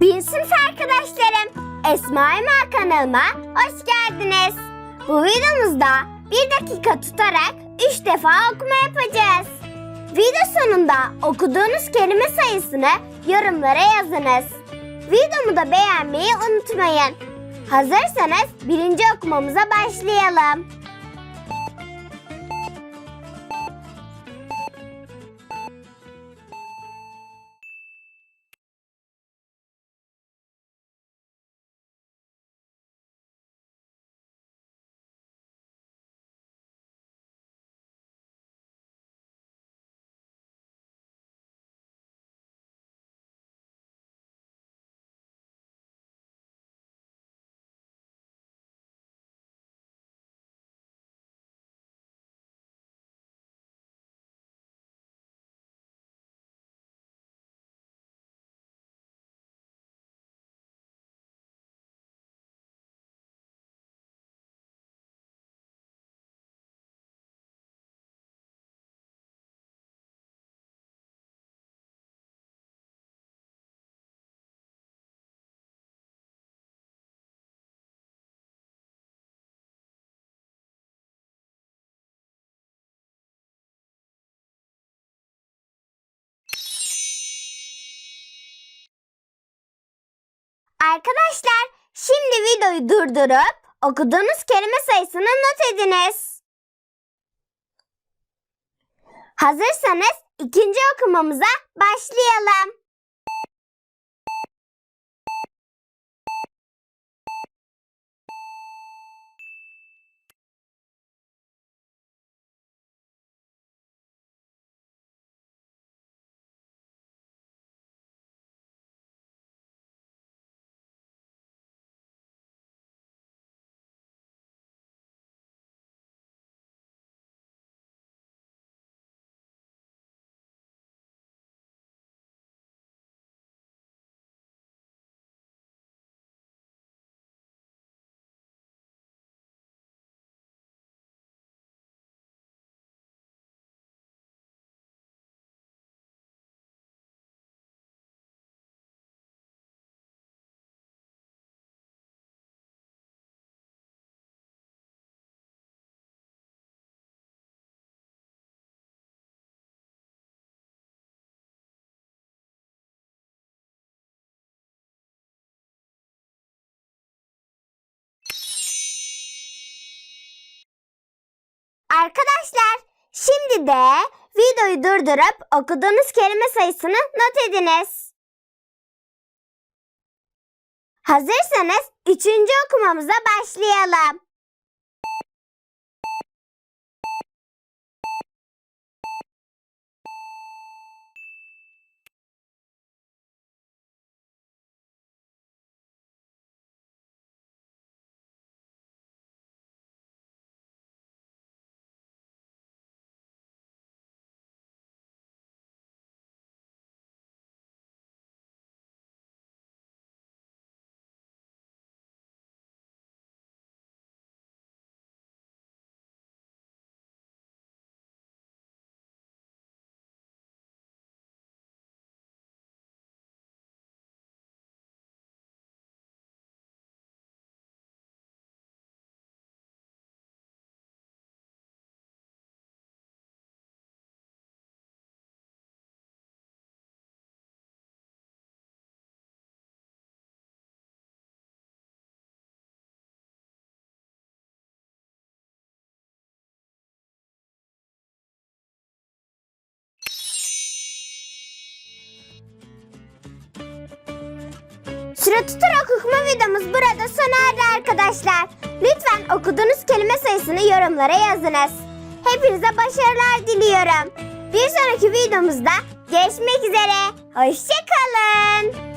Bir sınıf arkadaşlarım, Esma Ema kanalıma hoş geldiniz. Bu videomuzda bir dakika tutarak üç defa okuma yapacağız. Video sonunda okuduğunuz kelime sayısını yorumlara yazınız. Videomu da beğenmeyi unutmayın. Hazırsanız birinci okumamıza başlayalım. Arkadaşlar şimdi videoyu durdurup okuduğunuz kelime sayısını not ediniz. Hazırsanız ikinci okumamıza başlayalım. Arkadaşlar şimdi de videoyu durdurup okuduğunuz kelime sayısını not ediniz. Hazırsanız üçüncü okumamıza başlayalım. Süre tutarak okuma videomuz burada sona erdi arkadaşlar. Lütfen okuduğunuz kelime sayısını yorumlara yazınız. Hepinize başarılar diliyorum. Bir sonraki videomuzda görüşmek üzere. Hoşçakalın.